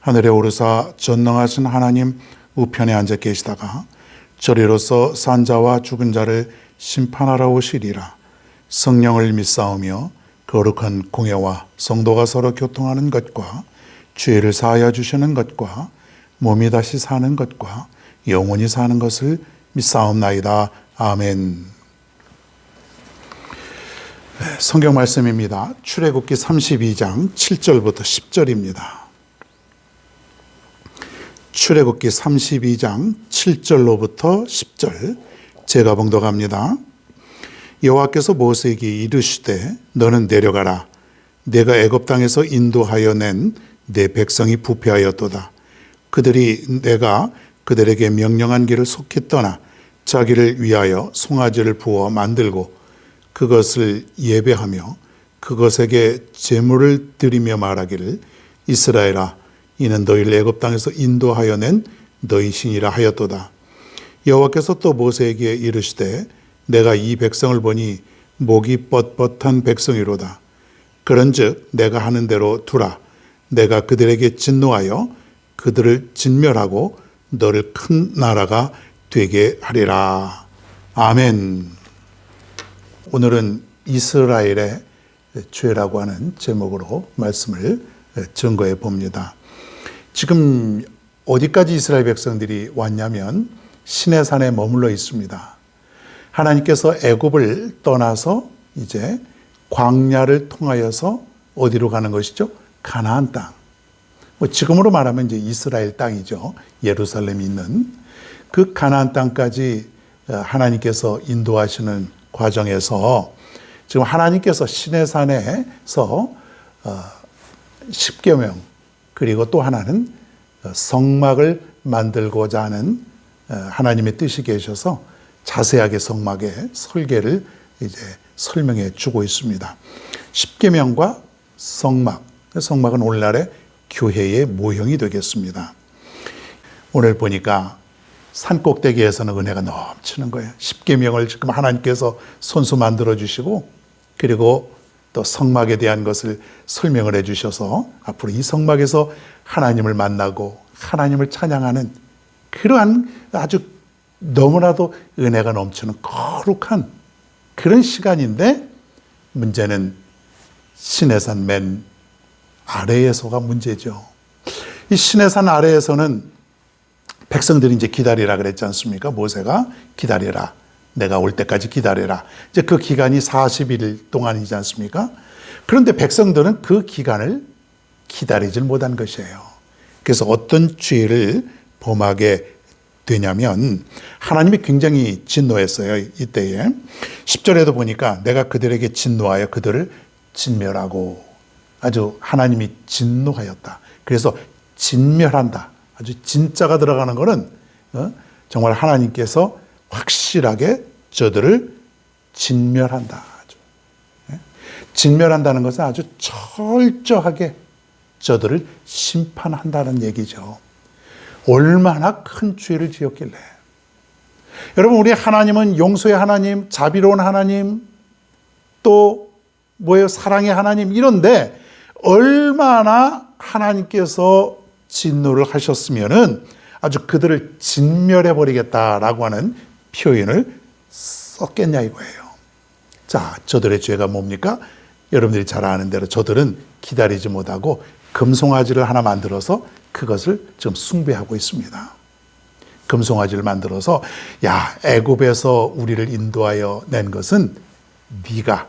하늘에 오르사 전능하신 하나님 우편에 앉아 계시다가 저리로서 산 자와 죽은 자를 심판하러 오시리라 성령을 믿사오며 거룩한 공예와 성도가 서로 교통하는 것과 죄를 사하여 주시는 것과 몸이 다시 사는 것과 영원히 사는 것을 믿사옵나이다. 아멘. 네, 성경 말씀입니다. 출애굽기 32장 7절부터 10절입니다. 출애굽기 32장 7절로부터 10절 제가 봉독합니다. 여호와께서 모세에게 이르시되 너는 내려가라 내가 애굽 땅에서 인도하여 낸 내 백성이 부패하였도다 그들이 내가 그들에게 명령한 길을 속히 떠나 자기를 위하여 송아지를 부어 만들고 그것을 예배하며 그것에게 제물을 드리며 말하기를 이스라엘아 이는 너희를 애굽 땅에서 인도하여 낸 너희 신이라 하였도다. 여호와께서 또 모세에게 이르시되 내가 이 백성을 보니 목이 뻣뻣한 백성이로다. 그런즉 내가 하는 대로 두라. 내가 그들에게 진노하여 그들을 진멸하고 너를 큰 나라가 되게 하리라. 아멘. 오늘은 이스라엘의 죄라고 하는 제목으로 말씀을 증거해 봅니다. 지금 어디까지 이스라엘 백성들이 왔냐면 신의 산에 머물러 있습니다. 하나님께서 애굽을 떠나서 이제 광야를 통하여서 어디로 가는 것이죠? 가나안 땅. 뭐 지금으로 말하면 이제 이스라엘 땅이죠. 예루살렘이 있는 그 가나안 땅까지 하나님께서 인도하시는 과정에서 지금 하나님께서 신의 산에서 십계명 그리고 또 하나는 성막을 만들고자 하는 하나님의 뜻이 계셔서 자세하게 성막의 설계를 이제 설명해 주고 있습니다. 십계명과 성막, 성막은 오늘날의 교회의 모형이 되겠습니다. 오늘 보니까 산 꼭대기에서는 은혜가 넘치는 거예요. 십계명을 지금 하나님께서 손수 만들어 주시고 그리고 또 성막에 대한 것을 설명을 해 주셔서 앞으로 이 성막에서 하나님을 만나고 하나님을 찬양하는 그러한 아주 너무나도 은혜가 넘치는 거룩한 그런 시간인데 문제는 신의 산맨 아래에서가 문제죠. 이 신의 산 아래에서는 백성들이 이제 기다리라 그랬지 않습니까? 모세가 기다리라. 내가 올 때까지 기다리라. 이제 그 기간이 40일 동안이지 않습니까? 그런데 백성들은 그 기간을 기다리질 못한 것이에요. 그래서 어떤 죄를 범하게 되냐면 하나님이 굉장히 진노했어요. 이때에 10절에도 보니까 내가 그들에게 진노하여 그들을 진멸하고 아주 하나님이 진노하였다. 그래서 진멸한다. 아주 진짜가 들어가는 것은 어? 정말 하나님께서 확실하게 저들을 진멸한다. 예? 진멸한다는 것은 아주 철저하게 저들을 심판한다는 얘기죠. 얼마나 큰 죄를 지었길래. 여러분, 우리 하나님은 용서의 하나님, 자비로운 하나님, 또 뭐예요? 사랑의 하나님, 이런데 얼마나 하나님께서 진노를 하셨으면은 아주 그들을 진멸해 버리겠다라고 하는 표현을 썼겠냐 이거예요. 자, 저들의 죄가 뭡니까? 여러분들이 잘 아는 대로 저들은 기다리지 못하고 금송아지를 하나 만들어서 그것을 지금 숭배하고 있습니다. 금송아지를 만들어서 야 애굽에서 우리를 인도하여 낸 것은 네가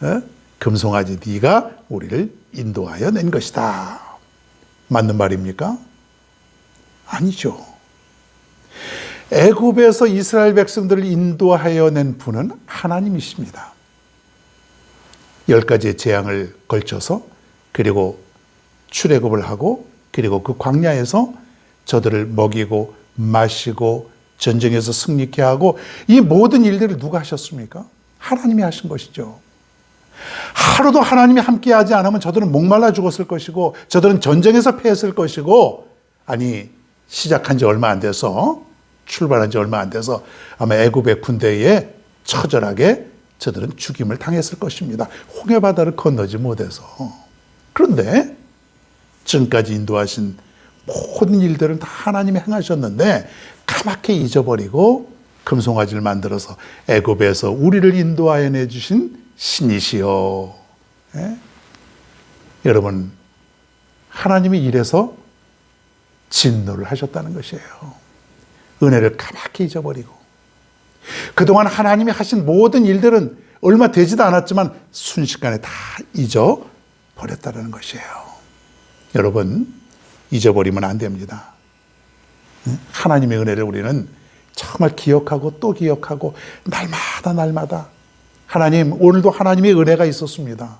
어? 금송아지 네가 우리를 인도하여 낸 것이다. 맞는 말입니까? 아니죠. 애굽에서 이스라엘 백성들을 인도하여 낸 분은 하나님이십니다. 열 가지의 재앙을 걸쳐서 그리고 출애굽을 하고 그리고 그 광야에서 저들을 먹이고 마시고 전쟁에서 승리케 하고 이 모든 일들을 누가 하셨습니까? 하나님이 하신 것이죠. 하루도 하나님이 함께 하지 않으면 저들은 목말라 죽었을 것이고 저들은 전쟁에서 패했을 것이고 아니 시작한 지 얼마 안 돼서 출발한 지 얼마 안 돼서 아마 애굽의 군대에 처절하게 저들은 죽임을 당했을 것입니다. 홍해 바다를 건너지 못해서 그런데 지금까지 인도하신 모든 일들은 다 하나님이 행하셨는데 까맣게 잊어버리고 금송아지를 만들어서 애굽에서 우리를 인도하여 내주신 신이시여. 예? 여러분 하나님이 이래서 진노를 하셨다는 것이에요. 은혜를 까맣게 잊어버리고 그동안 하나님이 하신 모든 일들은 얼마 되지도 않았지만 순식간에 다 잊어버렸다는 것이에요. 여러분 잊어버리면 안 됩니다. 하나님의 은혜를 우리는 정말 기억하고 또 기억하고 날마다 날마다 하나님 오늘도 하나님의 은혜가 있었습니다.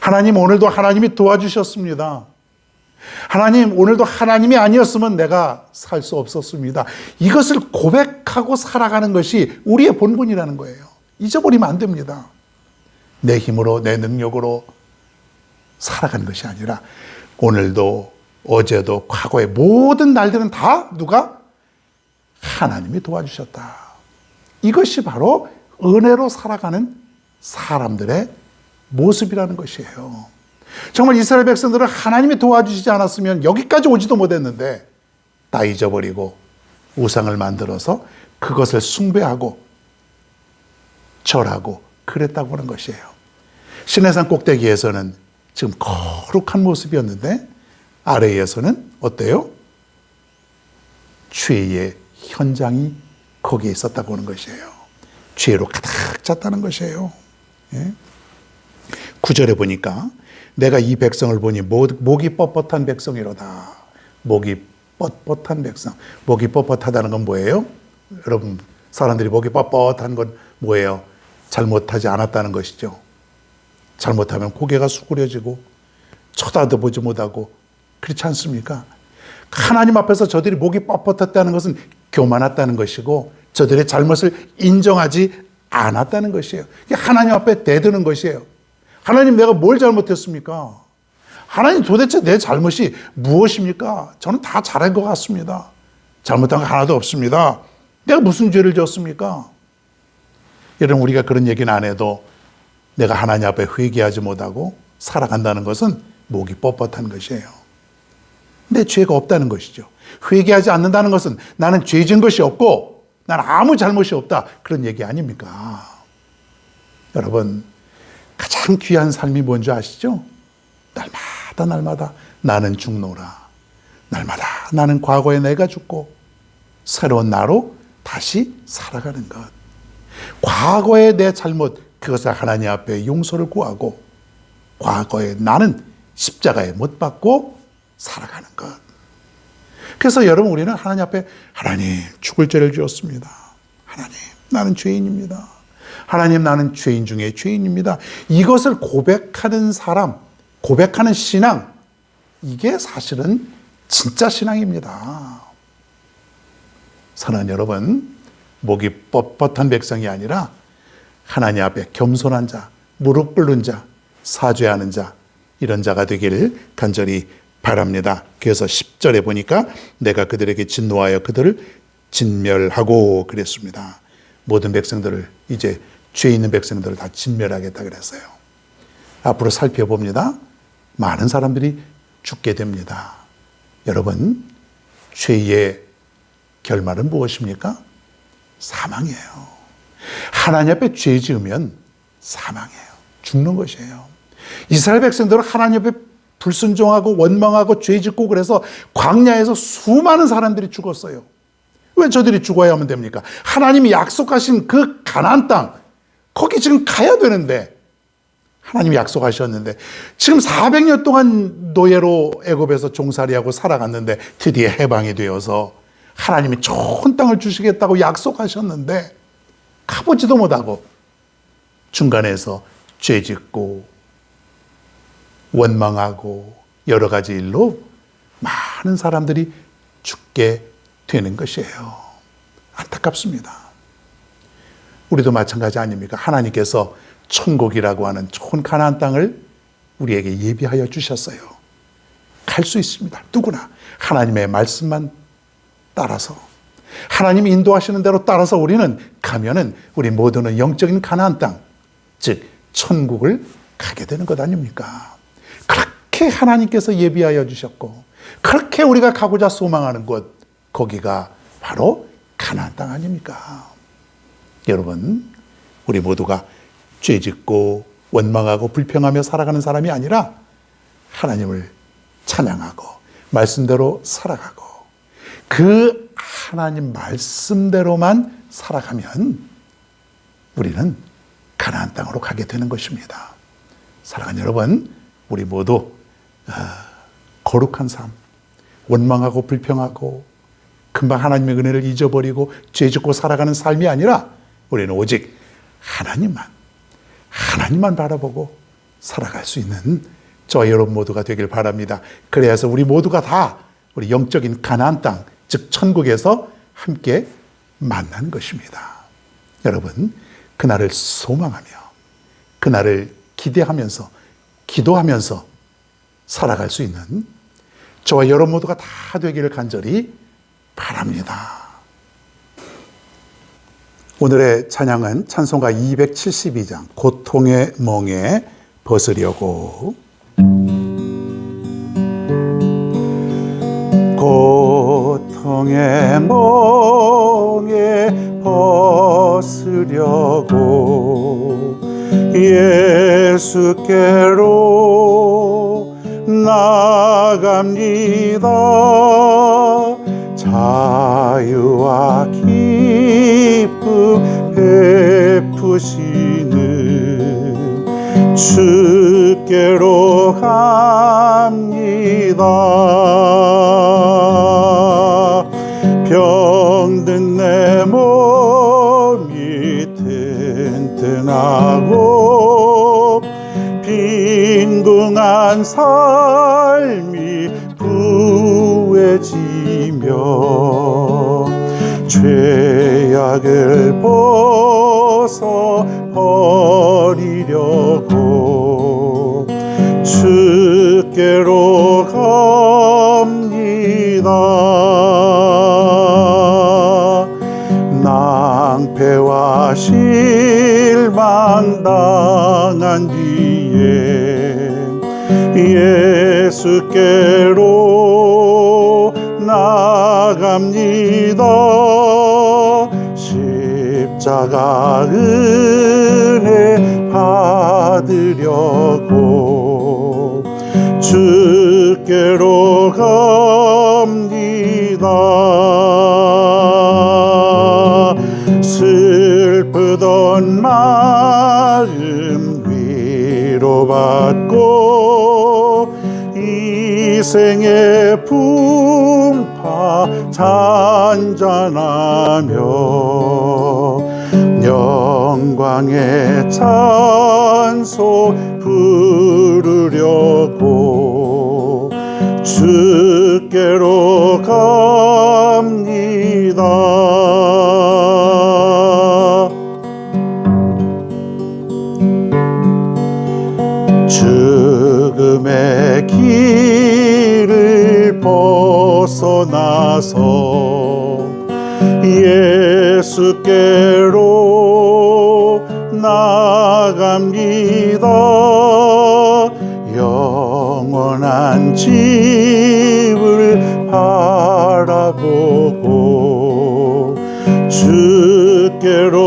하나님 오늘도 하나님이 도와주셨습니다. 하나님 오늘도 하나님이 아니었으면 내가 살 수 없었습니다. 이것을 고백하고 살아가는 것이 우리의 본분이라는 거예요. 잊어버리면 안 됩니다. 내 힘으로 내 능력으로 살아가는 것이 아니라 오늘도 어제도 과거의 모든 날들은 다 누가 하나님이 도와주셨다. 이것이 바로 은혜로 살아가는 사람들의 모습이라는 것이에요. 정말 이스라엘 백성들은 하나님이 도와주시지 않았으면 여기까지 오지도 못했는데 다 잊어버리고 우상을 만들어서 그것을 숭배하고 절하고 그랬다고 하는 것이에요. 신해산 꼭대기에서는 지금 거룩한 모습이었는데 아래에서는 어때요? 죄의 현장이 거기에 있었다고 하는 것이에요. 죄로 가득 찼다는 것이에요. 예? 9절에 보니까 내가 이 백성을 보니 목 이 뻣뻣한 백성이로다. 목이 뻣뻣한 백성. 목이 뻣뻣하다는 건 뭐예요? 여러분, 사람들이 목이 뻣뻣한 건 뭐예요? 잘못하지 않았다는 것이죠. 잘못하면 고개가 수그려지고 쳐다도 보지 못하고 그렇지 않습니까? 하나님 앞에서 저들이 목이 뻣뻣했다는 것은 교만했다는 것이고 저들의 잘못을 인정하지 않았다는 것이에요. 하나님 앞에 대드는 것이에요. 하나님 내가 뭘 잘못했습니까? 하나님 도대체 내 잘못이 무엇입니까? 저는 다 잘한 것 같습니다. 잘못한 거 하나도 없습니다. 내가 무슨 죄를 지었습니까? 여러분 우리가 그런 얘기는 안 해도 내가 하나님 앞에 회개하지 못하고 살아간다는 것은 목이 뻣뻣한 것이에요. 내 죄가 없다는 것이죠. 회개하지 않는다는 것은 나는 죄 지은 것이 없고 나는 아무 잘못이 없다. 그런 얘기 아닙니까? 여러분, 가장 귀한 삶이 뭔지 아시죠? 날마다 날마다 나는 죽노라. 날마다 나는 과거에 내가 죽고 새로운 나로 다시 살아가는 것. 과거의 내 잘못, 그것을 하나님 앞에 용서를 구하고 과거에 나는 십자가에 못 박고 살아가는 것. 그래서 여러분 우리는 하나님 앞에 하나님 죽을 죄를 지었습니다. 하나님 나는 죄인입니다. 하나님 나는 죄인 중에 죄인입니다. 이것을 고백하는 사람, 고백하는 신앙, 이게 사실은 진짜 신앙입니다. 사랑하는 여러분, 목이 뻣뻣한 백성이 아니라 하나님 앞에 겸손한 자, 무릎 꿇는 자, 사죄하는 자, 이런 자가 되기를 간절히 바랍니다. 그래서 10절에 보니까 내가 그들에게 진노하여 그들을 진멸하고 그랬습니다. 모든 백성들을 이제 죄 있는 백성들을 다 진멸하겠다 그랬어요. 앞으로 살펴봅니다. 많은 사람들이 죽게 됩니다. 여러분, 죄의 결말은 무엇입니까? 사망이에요. 하나님 앞에 죄 지으면 사망이에요. 죽는 것이에요. 이스라엘 백성들은 하나님 앞에 불순종하고 원망하고 죄 짓고 그래서 광야에서 수많은 사람들이 죽었어요. 왜 저들이 죽어야 하면 됩니까? 하나님이 약속하신 그 가나안 땅 거기 지금 가야 되는데 하나님이 약속하셨는데 지금 400년 동안 노예로 애굽에서 종살이하고 살아갔는데 드디어 해방이 되어서 하나님이 좋은 땅을 주시겠다고 약속하셨는데 가보지도 못하고 중간에서 죄 짓고 원망하고 여러 가지 일로 많은 사람들이 죽게 되는 것이에요. 안타깝습니다. 우리도 마찬가지 아닙니까? 하나님께서 천국이라고 하는 좋은 가나안 땅을 우리에게 예비하여 주셨어요. 갈 수 있습니다. 누구나 하나님의 말씀만 따라서 하나님이 인도하시는 대로 따라서 우리는 가면은 우리 모두는 영적인 가나안 땅, 즉 천국을 가게 되는 것 아닙니까? 그렇게 하나님께서 예비하여 주셨고 그렇게 우리가 가고자 소망하는 곳 거기가 바로 가나안 땅 아닙니까? 여러분, 우리 모두가 죄 짓고 원망하고 불평하며 살아가는 사람이 아니라 하나님을 찬양하고 말씀대로 살아가고 그 하나님 말씀대로만 살아가면 우리는 가나안 땅으로 가게 되는 것입니다. 사랑하는 여러분, 우리 모두 아, 거룩한 삶, 원망하고 불평하고 금방 하나님의 은혜를 잊어버리고 죄 짓고 살아가는 삶이 아니라 우리는 오직 하나님만 하나님만 바라보고 살아갈 수 있는 저 여러분 모두가 되길 바랍니다. 그래서 우리 모두가 다 우리 영적인 가나안 땅, 즉 천국에서 함께 만나는 것입니다. 여러분, 그날을 소망하며 그날을 기대하면서 기도하면서 살아갈 수 있는 저와 여러분 모두가 다 되기를 간절히 바랍니다. 오늘의 찬양은 찬송가 272장 고통의 멍에 벗으려고. 고통의 멍에 벗으려고 예수께로 나갑니다. 자유와 기 베푸시는 주 버리려고 주께로 갑니다. 낭패와 실망 당한 뒤에 예수께로 나갑니다 십자가 은혜 받으려고 주께로 갑니다. 슬프던 마음 위로받고 이 생의 풍파 잔잔하며 영광의 찬송 부르려고 주께로 갑니다. 죽음의 길을 벗어나서 예수께로 나갑니다. 영원한 집을 바라보고 주께로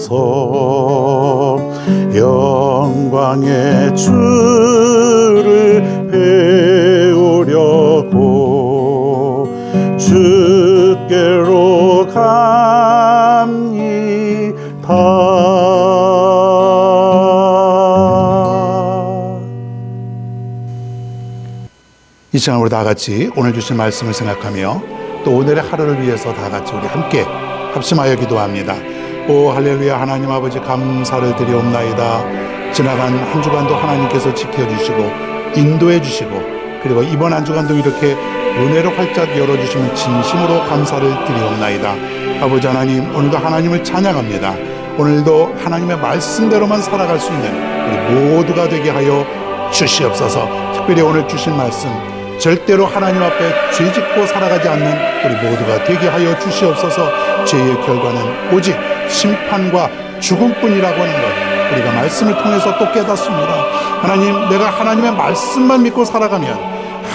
나서 영광의 주를 배우려고 주께로 갑니다. 이 시간 우리 다 같이 오늘 주신 말씀을 생각하며 또 오늘의 하루를 위해서 다 같이 우리 함께 합심하여 기도합니다. 오 할렐루야 하나님 아버지 감사를 드리옵나이다. 지나간 한 주간도 하나님께서 지켜주시고 인도해 주시고 그리고 이번 한 주간도 이렇게 은혜로 활짝 열어주시면 진심으로 감사를 드리옵나이다. 아버지 하나님 오늘도 하나님을 찬양합니다. 오늘도 하나님의 말씀대로만 살아갈 수 있는 우리 모두가 되게 하여 주시옵소서. 특별히 오늘 주신 말씀 절대로 하나님 앞에 죄 짓고 살아가지 않는 우리 모두가 되게 하여 주시옵소서. 죄의 결과는 오직 심판과 죽음뿐이라고 하는 것 우리가 말씀을 통해서 또 깨닫습니다. 하나님, 내가 하나님의 말씀만 믿고 살아가면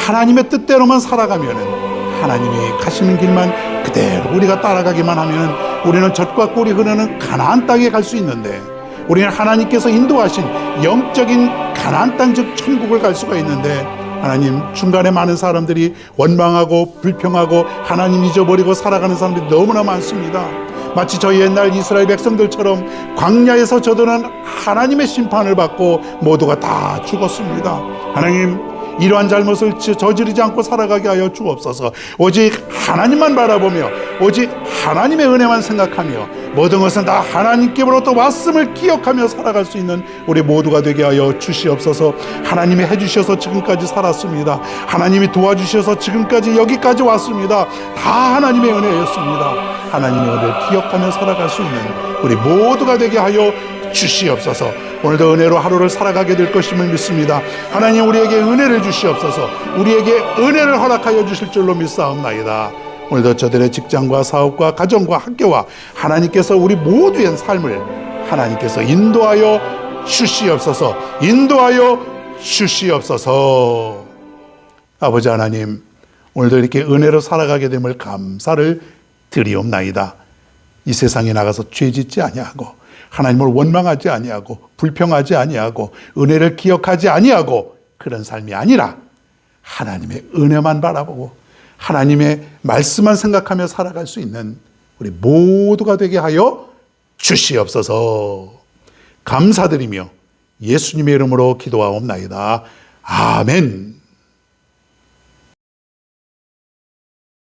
하나님의 뜻대로만 살아가면은 하나님이 가시는 길만 그대로 우리가 따라가기만 하면은 우리는 젖과 꿀이 흐르는 가나안 땅에 갈 수 있는데 우리는 하나님께서 인도하신 영적인 가나안 땅 즉 천국을 갈 수가 있는데 하나님 중간에 많은 사람들이 원망하고 불평하고 하나님 잊어버리고 살아가는 사람들이 너무나 많습니다. 마치 저희 옛날 이스라엘 백성들처럼 광야에서 저들은 하나님의 심판을 받고 모두가 다 죽었습니다. 하나님 이러한 잘못을 저지르지 않고 살아가게 하여 주옵소서. 오직 하나님만 바라보며 오직 하나님의 은혜만 생각하며 모든 것은 다 하나님께로부터 왔음을 기억하며 살아갈 수 있는 우리 모두가 되게 하여 주시옵소서. 하나님이 해 주셔서 지금까지 살았습니다. 하나님이 도와주셔서 지금까지 여기까지 왔습니다. 다 하나님의 은혜였습니다. 하나님의 은혜를 기억하며 살아갈 수 있는 우리 모두가 되게 하여 주시옵소서. 오늘도 은혜로 하루를 살아가게 될 것임을 믿습니다. 하나님 우리에게 은혜를 주시옵소서. 우리에게 은혜를 허락하여 주실 줄로 믿사옵나이다. 오늘도 저들의 직장과 사업과 가정과 학교와 하나님께서 우리 모두의 삶을 하나님께서 인도하여 주시옵소서. 인도하여 주시옵소서. 아버지 하나님, 오늘도 이렇게 은혜로 살아가게 됨을 감사를 드리옵나이다. 이 세상에 나가서 죄 짓지 아니하고 하나님을 원망하지 아니하고 불평하지 아니하고 은혜를 기억하지 아니하고 그런 삶이 아니라 하나님의 은혜만 바라보고 하나님의 말씀만 생각하며 살아갈 수 있는 우리 모두가 되게 하여 주시옵소서. 감사드리며 예수님의 이름으로 기도하옵나이다. 아멘.